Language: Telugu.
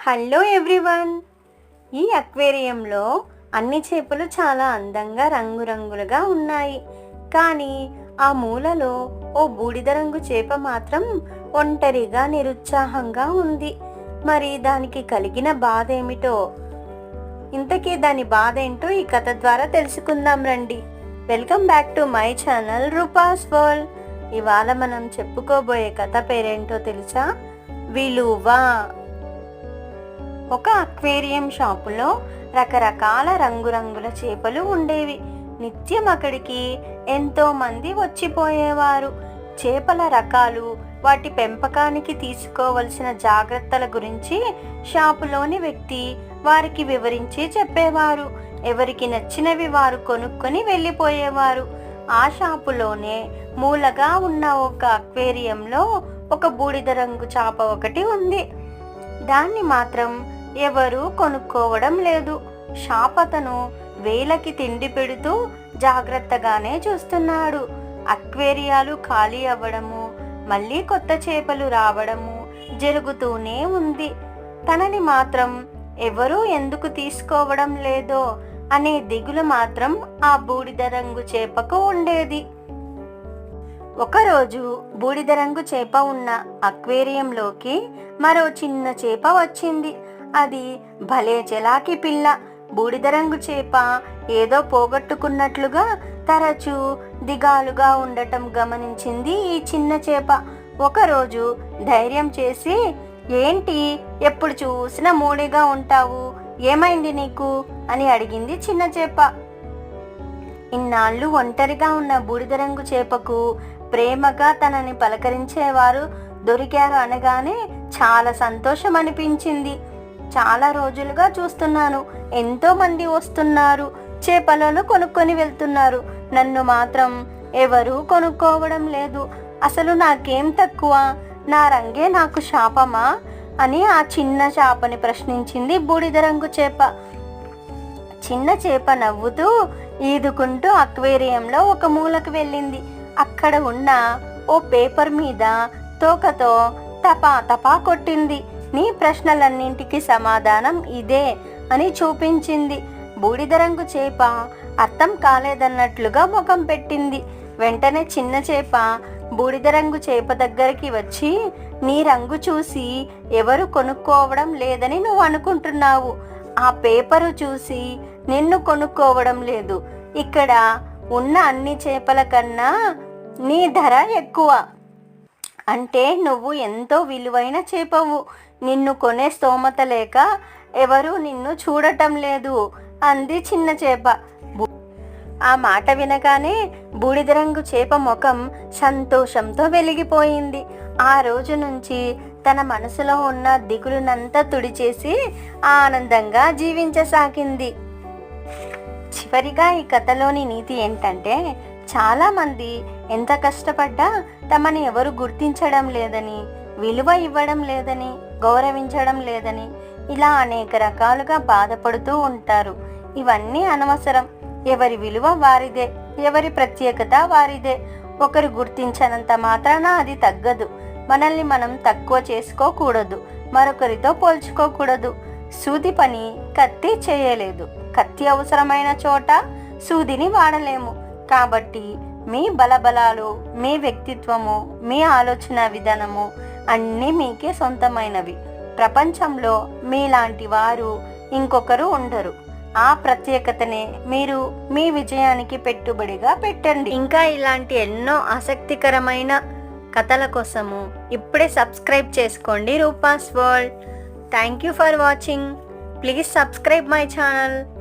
హలో ఎవ్రీవన్ ఈ అక్వేరియంలో అన్ని చేపలు చాలా అందంగా రంగురంగులుగా ఉన్నాయి. కానీ ఆ మూలలో ఓ బూడిద రంగు చేప మాత్రం ఒంటరిగా నిరుత్సాహంగా ఉంది. మరి దానికి కలిగిన బాధ ఏమిటో? ఇంతకీ దాని బాధ ఏంటో ఈ కథ ద్వారా తెలుసుకుందాం రండి. Welcome back to my channel Roopa's world ఇవాళ మనం చెప్పుకోబోయే కథ పేరేంటో తెలుసా? విలువ. ఒక అక్వేరియం షాపులో రకరకాల రంగురంగుల చేపలు ఉండేవి. నిత్యం అక్కడికి ఎంతో మంది వచ్చిపోయేవారు. చేపల రకాలు వాటి పెంపకానికి తీసుకోవలసిన జాగ్రత్తల గురించి షాపులోని వ్యక్తి వారికి వివరించి చెప్పేవారు. ఎవరికి నచ్చినవి వారు కొనుక్కొని వెళ్ళిపోయేవారు. ఆ షాపులోనే మూలగా ఉన్న ఒక అక్వేరియంలో ఒక బూడిద రంగు చాప ఒకటి ఉంది. దాన్ని మాత్రం ఎవరు కొనుక్కోవడం లేదు. షాపతను వేలకి తిండి పెడుతూ జాగ్రత్తగానే చూస్తున్నాడు. అక్వేరియాలు ఖాళీ అవ్వడము మళ్ళీ కొత్త చేపలు రావడము జరుగుతూనే ఉంది. తనని మాత్రం ఎవరూ ఎందుకు తీసుకోవడం లేదో అనే దిగులు మాత్రం ఆ బూడిద రంగు చేపకు ఉండేది. ఒకరోజు బూడిద రంగు చేప ఉన్న అక్వేరియంలోకి మరో చిన్న చేప వచ్చింది. అది భలే జలాకి పిల్ల. బూడిద రంగు చేప ఏదో పోగొట్టుకున్నట్లుగా తరచూ దిగాలుగా ఉండటం గమనించింది ఈ చిన్న చేప. ఒకరోజు ధైర్యం చేసి ఏంటి? ఎప్పుడు చూసినా మూడిగా ఉంటావు. ఏమైంది నీకు? అని అడిగింది చిన్న చేప. ఇన్నాళ్ళు ఒంటరిగా ఉన్న బూడిద రంగు చేపకు ప్రేమగా తనని పలకరించేవారు దొరికారు అనగానే చాలా సంతోషం అనిపించింది చాలా రోజులుగా చూస్తున్నాను. ఎంతోమంది వస్తున్నారు. చేపలను కొనుక్కొని వెళ్తున్నారు. నన్ను మాత్రం ఎవరూ కొనుక్కోవడం లేదు. అసలు నాకేం తక్కువ? నా రంగే నాకు శాపమా? అని ఆ చిన్న చేపని ప్రశ్నించింది బూడిద రంగు చేప. చిన్న చేప నవ్వుతూ ఈదుకుంటూ అక్వేరియంలో ఒక మూలకు వెళ్ళింది. అక్కడ ఉన్న ఓ పేపర్ మీద తోకతో తపా తపా కొట్టింది. నీ ప్రశ్నలన్నింటికి సమాధానం ఇదే అని చూపించింది. బూడిద రంగు చేప అర్థం కాలేదన్నట్లుగా ముఖం పెట్టింది. వెంటనే చిన్న చేప బూడిద రంగు చేప దగ్గరికి వచ్చి నీ రంగు చూసి ఎవరు కొనుక్కోవడం లేదని నువ్వు అనుకుంటున్నావు. ఆ పేపరు చూసి నిన్ను కొనుక్కోవడం లేదు. ఇక్కడ ఉన్న అన్ని చేపల కన్నా నీ ధర ఎక్కువ. అంటే నువ్వు ఎంతో విలువైన చేపవు. నిన్ను కొనే స్తోమత లేక ఎవరు నిన్ను చూడటం లేదు అంది చిన్న చేప. ఆ మాట వినగానే బూడిద రంగు చేప ముఖం సంతోషంతో వెలిగిపోయింది. ఆ రోజు నుంచి తన మనసులో ఉన్న దిగులునంతా తుడిచేసి ఆనందంగా జీవించసాగింది. చివరిగా ఈ కథలోని నీతి ఏంటంటే చాలామంది ఎంత కష్టపడ్డా తమని ఎవరు గుర్తించడం లేదని విలువ ఇవ్వడం లేదని గౌరవించడం లేదని ఇలా అనేక రకాలుగా బాధపడుతూ ఉంటారు. ఇవన్నీ అనవసరం. ఎవరి విలువ వారిదే ఎవరి ప్రత్యేకత వారిదే. ఒకరు గుర్తించనంత మాత్రాన అది తగ్గదు. మనల్ని మనం తక్కువ చేసుకోకూడదు. మరొకరితో పోల్చుకోకూడదు. సూది పని కత్తి చేయలేదు. కత్తి అవసరమైన చోట సూదిని వాడలేము. కాబట్టి మీ బలబలాలు మీ వ్యక్తిత్వము మీ ఆలోచన విధానము అన్నీ మీకే సొంతమైనవి. ప్రపంచంలో మీలాంటి వారు ఇంకొకరు ఉండరు. ఆ ప్రత్యేకతనే మీరు మీ విజయానికి పెట్టుబడిగా పెట్టండి. ఇంకా ఇలాంటి ఎన్నో ఆసక్తికరమైన కథల కోసము ఇప్పుడే సబ్స్క్రైబ్ చేసుకోండి Roopa's world. Thank you for watching. Please subscribe my channel.